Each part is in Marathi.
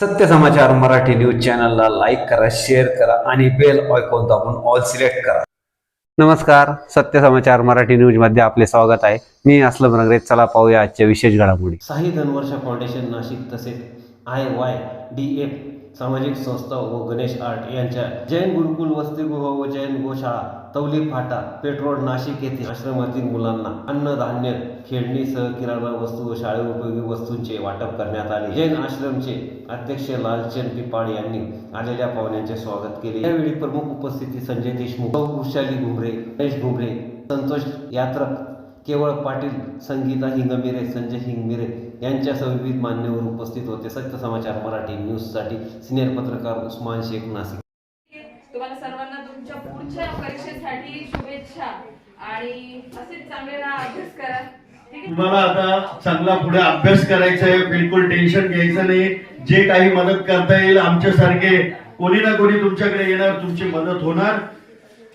सत्य समाचार मराठी न्यूज चॅनलला लाईक करा शेअर करा आणि बेल ऑयकॉन दाबून ऑल सिलेक्ट करा. नमस्कार सत्य समाचार मराठी न्यूजमध्ये आपले स्वागत आहे. मी असलम रंगरे चला पाहूया आजच्या विशेष घडामोडी. साई धनवर्षा फाउंडेशन नाशिक तसेच आय वाय डी एफ सामाजिक संस्था व गणेश आर्ट यांच्या जैन गुरुकुल वसतिगृह व जैन गोशाळा तवली फाटा पेट्रोल नाशिक येथे आश्रमातील मुलांना अन्नधान्य खेळणीसह किराणा वस्तू व शाळेउपयोगी वस्तूंचे वाटप करण्यात आले. जैन आश्रमचे अध्यक्ष लालचंद पिपाळ यांनी आलेल्या पाहुण्यांचे स्वागत केले. यावेळी प्रमुख उपस्थिती संजय देशमुख सौ घुमरे गणेश घुमरे संतोष यात्रक केवळ पाटील संगीता हिंगमिरे संजय हिंगमिरे यांच्यासह विविध मान्यवर उपस्थित होते. सत्य समाचार मराठी न्यूजसाठी सिनियर पत्रकार उस्मान शेख नाशिक. तुम्हाला सर्वांना तुमच्या पुढच्या परीक्षेसाठी शुभेच्छा आणि असेच चांगले अभ्यास करा. ठीक आहे? तुम्हाला आता चांगला पुढे अभ्यास करायचा आहे बिलकुल टेन्शन घ्यायचं नाही. जे काही मदत करता येईल आमच्यासारखे कोणी ना कोणी तुमच्याकडे येणार तुमची मदत होणार.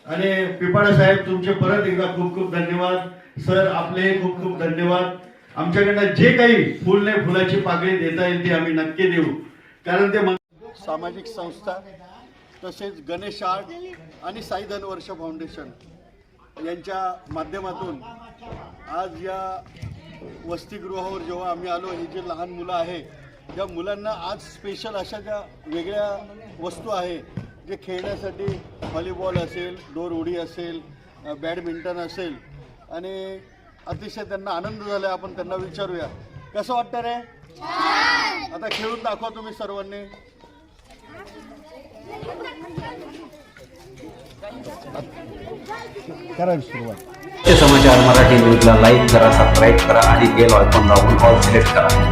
आणि पिपाळा साहेब तुमचे परत एकदा खूप खूप धन्यवाद. सर आपले खूप खूप धन्यवाद. आमच्याकडनं जे काही फुल नाही फुलाची पाकळी देता येईल ती आम्ही नक्की देऊ. कारण ते सामाजिक संस्था तसेच गणेश आर्ट आणि साई धनवर्ष फाउंडेशन यांच्या माध्यमातून आज या वसतिगृहावर जेव्हा आम्ही आलो हे जे लहान मुलं आहे त्या मुलांना आज स्पेशल अशा ज्या वेगळ्या वस्तू आहे जे खेळण्यासाठी व्हॉलीबॉल असेल दोर उडी असेल बॅडमिंटन असेल आणि अतिशय त्यांना आनंद झाला आपण त्यांना विचारूया. कसं वाटतं रे? आता खेळून दाखवा तुम्ही सर्वांनी. करा सुरुवात. सत्य समाचार मराठी न्यूजला लाईक करा सबस्क्राईब करा आणि बेल आयकॉन दाबून ऑल सिलेक्ट करा.